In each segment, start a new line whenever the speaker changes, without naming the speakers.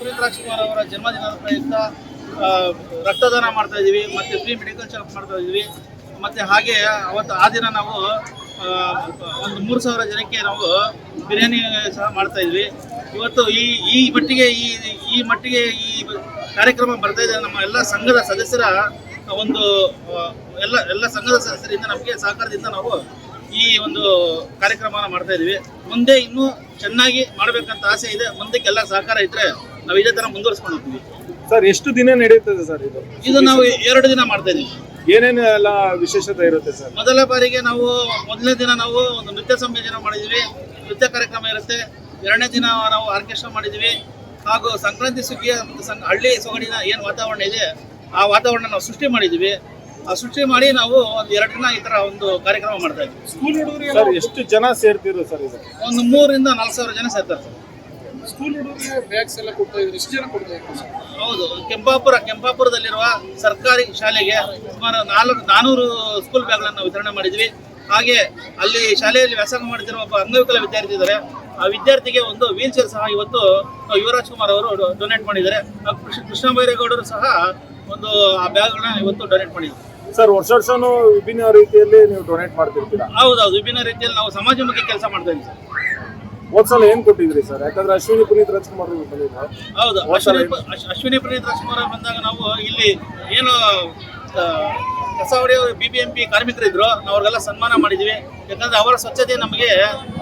ಪುನೀತ್ ರಾಜ್ಕುಮಾರ್ ಅವರ ಜನ್ಮದಿನದ ಪ್ರಯುಕ್ತ ರಕ್ತದಾನ ಮಾಡ್ತಾ ಇದೀವಿ, ಮತ್ತೆ ಫ್ರೀ ಮೆಡಿಕಲ್ ಚೆಕಪ್ ಮಾಡ್ತಾ ಇದೀವಿ, ಮತ್ತೆ ಹಾಗೆ ಅವತ್ತು ಆ ದಿನ ನಾವು ಒಂದು ಮೂರು ಸಾವಿರ ಜನಕ್ಕೆ ನಾವು ಬಿರಿಯಾನಿ ಸಹ ಮಾಡ್ತಾ ಇದ್ವಿ. ಇವತ್ತು ಈ ಈ ಮಟ್ಟಿಗೆ, ಈ ಈ ಮಟ್ಟಿಗೆ ಈ ಕಾರ್ಯಕ್ರಮ ಬರ್ತಾ ಇದೆ. ನಮ್ಮ ಎಲ್ಲ ಸಂಘದ ಸದಸ್ಯರ, ಒಂದು ಎಲ್ಲ ಎಲ್ಲ ಸಂಘದ ಸದಸ್ಯರಿಂದ ನಮಗೆ ಸಹಕಾರದಿಂದ ನಾವು ಈ ಒಂದು ಕಾರ್ಯಕ್ರಮನ ಮಾಡ್ತಾ ಇದ್ದೀವಿ ಮುಂದೆ ಇನ್ನೂ ಚೆನ್ನಾಗಿ ಮಾಡಬೇಕಂತ ಆಸೆ ಇದೆ. ಮುಂದಕ್ಕೆಲ್ಲ ಸಹಕಾರ ಇದ್ರೆ ನಾವು ಇದೇ ತರ ಮುಂದುವರಿಸ್ಕೊಂಡು ಹೋಗ್ತೀವಿ.
ಸರ್ ಎಷ್ಟು ದಿನ ನಡೆಯುತ್ತದೆ ಸರ್ ಇದು?
ಇದು ನಾವು ಎರಡು ದಿನ ಮಾಡ್ತಾ ಇದೀವಿ.
ಏನೇನು ಎಲ್ಲ ವಿಶೇಷತೆ ಇರುತ್ತೆ ಸರ್?
ಮೊದಲ ಬಾರಿಗೆ ನಾವು ಮೊದಲನೇ ದಿನ ನಾವು ಒಂದು ನೃತ್ಯ ಸಂಯೋಜನ ಮಾಡಿದ್ವಿ. ನೃತ್ಯ ಕಾರ್ಯಕ್ರಮ ಇರುತ್ತೆ. ಎರಡನೇ ದಿನ ನಾವು ಆರ್ಕೆಸ್ಟ್ರಾ ಮಾಡಿದ್ವಿ. ಹಾಗೂ ಸಂಕ್ರಾಂತಿ ಸುಗ್ಗಿಯ ಹಳ್ಳಿ ಸೊಗಡಿನ ಏನು ವಾತಾವರಣ ಇದೆ ಆ ವಾತಾವರಣ ನಾವು ಸೃಷ್ಟಿ ಮಾಡಿದ್ವಿ. ಸೃಷ್ಟಿ ಮಾಡಿ ನಾವು ಒಂದು ಎರಡು ದಿನ ಈ ತರ ಒಂದು ಕಾರ್ಯಕ್ರಮ ಮಾಡ್ತಾ ಇದ್ವಿ.
ಸ್ಕೂಲ್ ಹುಡುಗರಿಗೆ
ಸರ್ ಎಷ್ಟು ಜನ ಸೇರ್ತಿದ್ರು ಸರ್ ಇದು?
ಒಂದು ಮೂರರಿಂದ ನಾಲ್ಕು ಸಾವಿರ ಜನ ಸೇರ್ತಾರೆ ಸರ್
ಸ್ಕೂಲ್ ಹುಡುಗರಿಗೆ ಬ್ಯಾಗ್ಸ್ ಎಲ್ಲ ಕೊಡ್ತಾ ಇದ್ರು. ಎಷ್ಟು ಜನ ಕೊಡ್ತಾ ಇದ್ರು ಸರ್
ಹೌದು ಕೆಂಪಾಪುರ ಕೆಂಪಾಪುರದಲ್ಲಿರುವ ಸರ್ಕಾರಿ ಶಾಲೆಗೆ ಸುಮಾರು ನಾಲ್ಕು ನಾನೂರು ಸ್ಕೂಲ್ ಬ್ಯಾಗ್ಗಳನ್ನು ವಿತರಣೆ ಮಾಡಿದ್ವಿ. ಹಾಗೆ ಅಲ್ಲಿ ಶಾಲೆಯಲ್ಲಿ ವ್ಯಾಸಂಗ ಮಾಡ್ತಿರುವ ಒಬ್ಬ ಅಂಗವಿಕಲ ವಿದ್ಯಾರ್ಥಿ ಇದ್ದಾರೆ. ಆ ವಿದ್ಯಾರ್ಥಿಗೆ ಒಂದು ವೀಲ್ ಚೇರ್ ಸಹ ಇವತ್ತು ಯುವರಾಜ್ ಕುಮಾರ್ ಅವರು ಡೊನೇಟ್ ಮಾಡಿದ್ದಾರೆ. ಹಾಗೂ ಕೃಷ್ಣ ಕೃಷ್ಣ ಬೈರೇಗೌಡರು ಸಹ ಒಂದು ಆ ಬ್ಯಾಗ್ಗಳನ್ನ ಇವತ್ತು ಡೊನೇಟ್ ಮಾಡಿದ್ದಾರೆ.
ಸರ್ ವರ್ಷ ವರ್ಷನೂ ವಿಭಿನ್ನ ರೀತಿಯಲ್ಲಿ ನೀವು ಡೊನೇಟ್ ಮಾಡ್ತಿರ್ತೀರಾ?
ಹೌದೌದು ವಿಭಿನ್ನ ರೀತಿಯಲ್ಲಿ ನಾವು ಸಮಾಜಮುಖಿ ಕೆಲಸ ಮಾಡ್ತಾ ಇದ್ದೀವಿ ಸರ್.
ಹೋದ್ಸಲ ಏನ್ ಕೊಟ್ಟಿದ್ರಿ ಸರ್? ಯಾಕಂದ್ರೆ ಅಶ್ವಿನಿ ಪುನೀತ್ ರಾಜ್ಕುಮಾರ್ ಅವ್ರು ಬಂದಿದ್ರು.
ಹೌದು ಅಶ್ವಿನಿ ಅಶ್- ಅಶ್ವಿನಿ ಪುನೀತ್ ರಾಜ್ಕುಮಾರ್ ಅವ್ರು ಬಂದಾಗ ನಾವು ಇಲ್ಲಿ ಏನು ಆ, ಕಸ ಹೊಡೆಯೋ ಬಿ ಬಿ ಎಂ ಪಿ ಕಾರ್ಮಿಕರಿದ್ರು ನಾವು ಅವ್ರಿಗೆಲ್ಲ ಸನ್ಮಾನ ಮಾಡಿದ್ವಿ. ಯಾಕಂದ್ರೆ ಅವರ ಸ್ವಚ್ಛತೆ ನಮಗೆ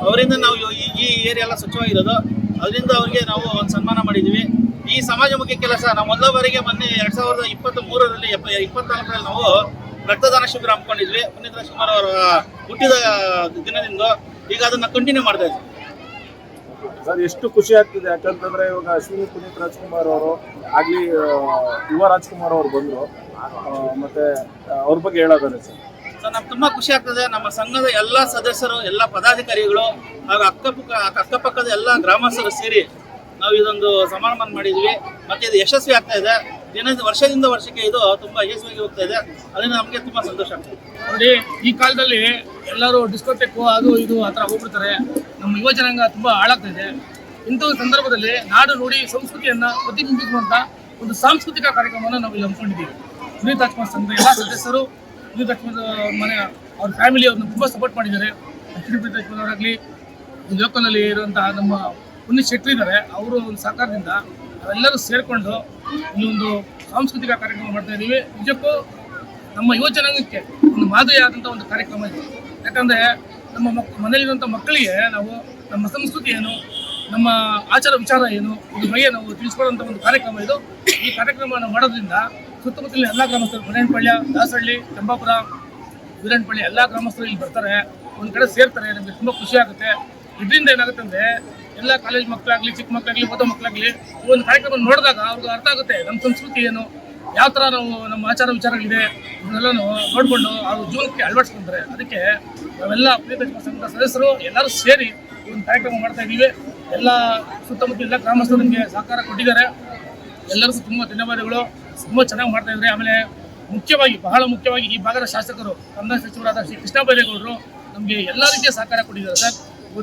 ಅವರಿಂದ ನಾವು ಈ- ಈ ಏರಿಯಾ ಎಲ್ಲ ಸ್ವಚ್ಛವಾಗಿರೋದು. ಅದರಿಂದ ಅವ್ರಿಗೆ ನಾವು ಒಂದು ಸನ್ಮಾನ ಮಾಡಿದ್ವಿ. ಈ ಸಮಾಜಮುಖಿ ಕೆಲಸ. ನಾವು ಮೊದಲವರೆಗೆ ಬಾರಿಗೆ ಮೊನ್ನೆ ಎರಡ್ ಸಾವಿರದ ಇಪ್ಪತ್ತ್ ಮೂರರಲ್ಲಿ ಇಪ್ಪತ್ನಾಲ್ಕರಲ್ಲಿ ನಾವು ರಕ್ತದಾನ ಶಿಬಿರ ಹಮ್ಮಿಕೊಂಡಿದ್ವಿ. ಪುನೀತ್ ರಾಜ್ಕುಮಾರ್ ಅವರ ಹುಟ್ಟಿದ ದಿನದಿಂದ ಈಗ ಅದನ್ನ ಕಂಟಿನ್ಯೂ ಮಾಡ್ತಾ ಇದ್ವಿ.
ಸರ್ ಎಷ್ಟು ಖುಷಿ ಆಗ್ತಿದೆ? ಯಾಕಂತಂದ್ರೆ ಇವಾಗ ಅಶ್ವಿನಿ ಪುನೀತ್ ರಾಜ್ಕುಮಾರ್ ಅವರು ಆಗ್ಲಿ ಯುವ ರಾಜ್ಕುಮಾರ್ ಅವರು ಬಂದ್ರು. ಮತ್ತೆ ಅವ್ರ ಬಗ್ಗೆ ಹೇಳೋದಾರೆ ಸರ್.
ಸರ್ ನಮ್ಗೆ ತುಂಬಾ ಖುಷಿ ಆಗ್ತದೆ. ನಮ್ಮ ಸಂಘದ ಎಲ್ಲ ಸದಸ್ಯರು ಎಲ್ಲ ಪದಾಧಿಕಾರಿಗಳು ಹಾಗೂ ಅಕ್ಕಪಕ್ಕ ಅಕ್ಕಪಕ್ಕದ ಎಲ್ಲ ಗ್ರಾಮಸ್ಥರು ಸೇರಿ ನಾವು ಇದೊಂದು ಸಮಾರಂಭ ಮಾಡಿದ್ವಿ. ಮತ್ತೆ ಇದು ಯಶಸ್ವಿ ಆಗ್ತಾ ಇದೆ. ದಿನ ವರ್ಷದಿಂದ ವರ್ಷಕ್ಕೆ ಇದು ತುಂಬಾ ಯಶಸ್ವಿಯಾಗಿ ಹೋಗ್ತಾ ಇದೆ. ಅದರಿಂದ ನಮಗೆ ತುಂಬಾ ಸಂತೋಷ ಆಗ್ತದೆ
ನೋಡಿ, ಈ ಕಾಲದಲ್ಲಿ ಎಲ್ಲರೂ ಡಿಸ್ಕೋಟೆಕ್ ಅದು ಇದು ಆ ಥರ ಹೋಗ್ಬಿಡ್ತಾರೆ. ನಮ್ಮ ಯುವ ಜನಾಂಗ ತುಂಬಾ ಹಾಳಾಗ್ತಾ ಇದೆ. ಇಂಥ ಸಂದರ್ಭದಲ್ಲಿ ನಾಡು ನುಡಿ ಸಂಸ್ಕೃತಿಯನ್ನ ಪ್ರತಿಬಿಂಬಿಸುವಂತ ಒಂದು ಸಾಂಸ್ಕೃತಿಕ ಕಾರ್ಯಕ್ರಮವನ್ನು ನಾವು ಇಲ್ಲಿ ಹಮ್ಮಿಕೊಂಡಿದ್ದೀವಿ. ಪುನೀತ್ ರಾಜ್ಕುಮಾರ್ ಸಂಘದ ಎಲ್ಲ ಸದಸ್ಯರು ಸುನೀತ್ ರಾಜ್ಕುಮಾರ್ ಮನೆ ಅವ್ರ ಫ್ಯಾಮಿಲಿ ಅವ್ರನ್ನ ತುಂಬಾ ಸಪೋರ್ಟ್ ಮಾಡಿದ್ದಾರೆ. ಪುನೀತ್ ಲೋಕಲ್ ಅಲ್ಲಿ ಇರುವಂತಹ ನಮ್ಮ ಪುನೀತ್ ಶೆಟ್ಟಿ ಇದ್ದಾರೆ, ಅವರು ಒಂದು ಸಹಕಾರದಿಂದ ಎಲ್ಲರೂ ಸೇರಿಕೊಂಡು ಇನ್ನೊಂದು ಒಂದು ಸಾಂಸ್ಕೃತಿಕ ಕಾರ್ಯಕ್ರಮ ಮಾಡ್ತಾ ಇದ್ದೀವಿ. ನಿಜಕ್ಕೂ ನಮ್ಮ ಯುವ ಜನಾಂಗಕ್ಕೆ ಒಂದು ಮಾದರಿಯಾದಂಥ ಒಂದು ಕಾರ್ಯಕ್ರಮ ಇದೆ. ಯಾಕಂದರೆ ನಮ್ಮ ಮಕ್ ಮನೆಯಲ್ಲಿರುವಂಥ ಮಕ್ಕಳಿಗೆ ನಾವು ನಮ್ಮ ಸಂಸ್ಕೃತಿ ಏನು, ನಮ್ಮ ಆಚಾರ ವಿಚಾರ ಏನು, ಇದ್ರ ಬಗ್ಗೆ ನಾವು ತಿಳಿಸ್ಕೊಡುವಂಥ ಒಂದು ಕಾರ್ಯಕ್ರಮ ಇದು. ಈ ಕಾರ್ಯಕ್ರಮವನ್ನು ಮಾಡೋದ್ರಿಂದ ಸುತ್ತಮುತ್ತಲಿನ ಎಲ್ಲ ಗ್ರಾಮಸ್ಥರು ಮನೆಯನ್ಪಳ್ಯ ದಾಸಹಳ್ಳಿ ಚಂಬಾಪುರ ವೀರಣ್ಣಪಳ್ಳಿ ಎಲ್ಲ ಗ್ರಾಮಸ್ಥರು ಇಲ್ಲಿ ಬರ್ತಾರೆ. ಒಂದು ಕಡೆ ಸೇರ್ತಾರೆ, ನಮಗೆ ತುಂಬ ಖುಷಿ ಆಗುತ್ತೆ. ಇದರಿಂದ ಏನಾಗುತ್ತೆ ಅಂದರೆ ಎಲ್ಲ ಕಾಲೇಜ್ ಮಕ್ಕಳಾಗಲಿ, ಚಿಕ್ಕ ಮಕ್ಕಳಾಗಲಿ ಓದೋ ಮಕ್ಕಳಾಗಲಿ ಒಂದು ಕಾರ್ಯಕ್ರಮ ನೋಡಿದಾಗ ಅವ್ರಿಗೆ ಅರ್ಥ ಆಗುತ್ತೆ, ನಮ್ಮ ಸಂಸ್ಕೃತಿ ಏನು, ಯಾವ ಥರ ನಾವು ನಮ್ಮ ಆಚಾರ ವಿಚಾರಗಳಿದೆ ಇದನ್ನೆಲ್ಲ ನೋಡಿಕೊಂಡು ಅವ್ರ ಜೀವನಕ್ಕೆ ಅಳವಡಿಸ್ಕೊಂತಾರೆ ಅದಕ್ಕೆ ನಾವೆಲ್ಲ ಸಂಘದ ಸದಸ್ಯರು ಎಲ್ಲರೂ ಸೇರಿ ಒಂದು ಕಾರ್ಯಕ್ರಮ ಮಾಡ್ತಾ ಇದ್ದೀವಿ. ಎಲ್ಲ ಸುತ್ತಮುತ್ತ ಎಲ್ಲ ಗ್ರಾಮಸ್ಥರು ನಮಗೆ ಸಹಕಾರ ಕೊಟ್ಟಿದ್ದಾರೆ. ಎಲ್ಲರಿಗೂ ತುಂಬ ಧನ್ಯವಾದಗಳು. ತುಂಬ ಚೆನ್ನಾಗಿ ಮಾಡ್ತಾ ಇದ್ದಾರೆ. ಆಮೇಲೆ ಮುಖ್ಯವಾಗಿ, ಬಹಳ ಮುಖ್ಯವಾಗಿ ಈ ಭಾಗದ ಶಾಸಕರು ಕಂದಾಯ ಸಚಿವರಾದ ಶ್ರೀ ಕೃಷ್ಣ ಬೈರೇಗೌಡರು ನಮಗೆ ಎಲ್ಲ ರೀತಿಯ ಸಹಕಾರ ಕೊಟ್ಟಿದ್ದಾರೆ ಸರ್.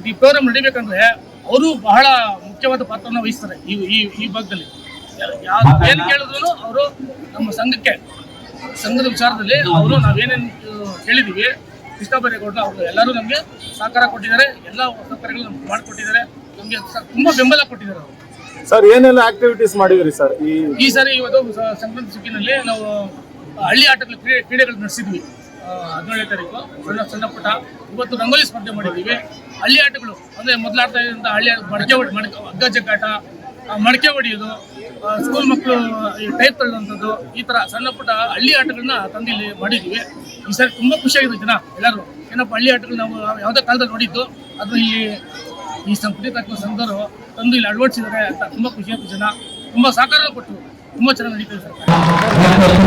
ಈ ಪ್ರೋಗ್ರಾಮ್ ನಡಿಬೇಕಂದ್ರೆ ಅವರು ಬಹಳ ಮುಖ್ಯವಾದ ಪಾತ್ರವನ್ನು ವಹಿಸ್ತಾರೆ ಈ ಈ ಈ ಭಾಗದಲ್ಲಿ. ಏನು ಕೇಳಿದ್ರು ಅವರು ನಮ್ಮ ಸಂಘಕ್ಕೆ ಸಂಘದ ವಿಚಾರದಲ್ಲಿ ಅವರು ನಾವೇನೇನು ಕೇಳಿದ್ದೀವಿ ಕೃಷ್ಣ ಬೈರೇಗೌಡರು ಅವರು ಎಲ್ಲರೂ ನಮಗೆ ಸಹಕಾರ ಕೊಟ್ಟಿದ್ದಾರೆ ಎಲ್ಲ ಸಹಕಾರಗಳು ನಮ್ಗೆ ಮಾಡಿಕೊಟ್ಟಿದ್ದಾರೆ ನಮಗೆ ತುಂಬ ಬೆಂಬಲ ಕೊಟ್ಟಿದ್ದಾರೆ ಅವರು.
ಸರ್ ಏನೆಲ್ಲ ಆಕ್ಟಿವಿಟೀಸ್ ಮಾಡಿದ್ರಿ ಸರ್ ಈ
ಸರಿ ಇವತ್ತು ಸಂಕ್ರಾಂತಿ ಸುಗ್ಗಿನಲ್ಲಿ ನಾವು ಹಳ್ಳಿ ಆಟಗಳ ಕ್ರೀಡೆ ಕ್ರೀಡೆಗಳು ನಡೆಸಿದ್ವಿ. ಹದಿನೇಳನೇ ತಾರೀಕು, ಸಣ್ಣ ಸಣ್ಣ ಪುಟ್ಟ ಇವತ್ತು ರಂಗೋಲಿ ಸ್ಪರ್ಧೆ ಮಾಡಿದ್ದೀವಿ. ಹಳ್ಳಿ ಆಟಗಳು, ಅಂದರೆ ಮೊದಲಾಡ್ತಾ ಇದ್ದಂಥ ಹಳ್ಳಿ ಮಡಕೆ ಹೊಡಿ ಮಡಕೆ ಹಗ್ಗ ಜಗ್ಗಾಟ ಮಡಕೆ ಹೊಡೆಯೋದು ಸ್ಕೂಲ್ ಮಕ್ಕಳು ಟೈಪ್ ತಳ್ಳುವಂಥದ್ದು, ಈ ಥರ ಸಣ್ಣ ಪುಟ್ಟ ಹಳ್ಳಿ ಆಟಗಳನ್ನ ತಂದಿಲ್ಲಿ ಮಾಡಿದ್ದೀವಿ. ಈ ಸರಿ ತುಂಬ ಖುಷಿಯಾಗಿದೆ ಜನ, ಎಲ್ಲರೂ. ಏನಪ್ಪ, ಹಳ್ಳಿ ಆಟಗಳು ನಾವು ಯಾವುದೇ ಕಾಲದಲ್ಲಿ ನೋಡಿದ್ದು ಅದು ಈ ಈ ಸಂಪುಟಿ ತಕ್ಕ ತಂದು ಇಲ್ಲಿ ಅಳವಡಿಸಿದ್ದಾರೆ ಅಂತ ತುಂಬ ಆಯಿತು ಜನ. ತುಂಬ ಸಹಕಾರ ಕೊಟ್ಟರು. ತುಂಬ ಚೆನ್ನಾಗಿ ನಡೀತದೆ ಸರ್.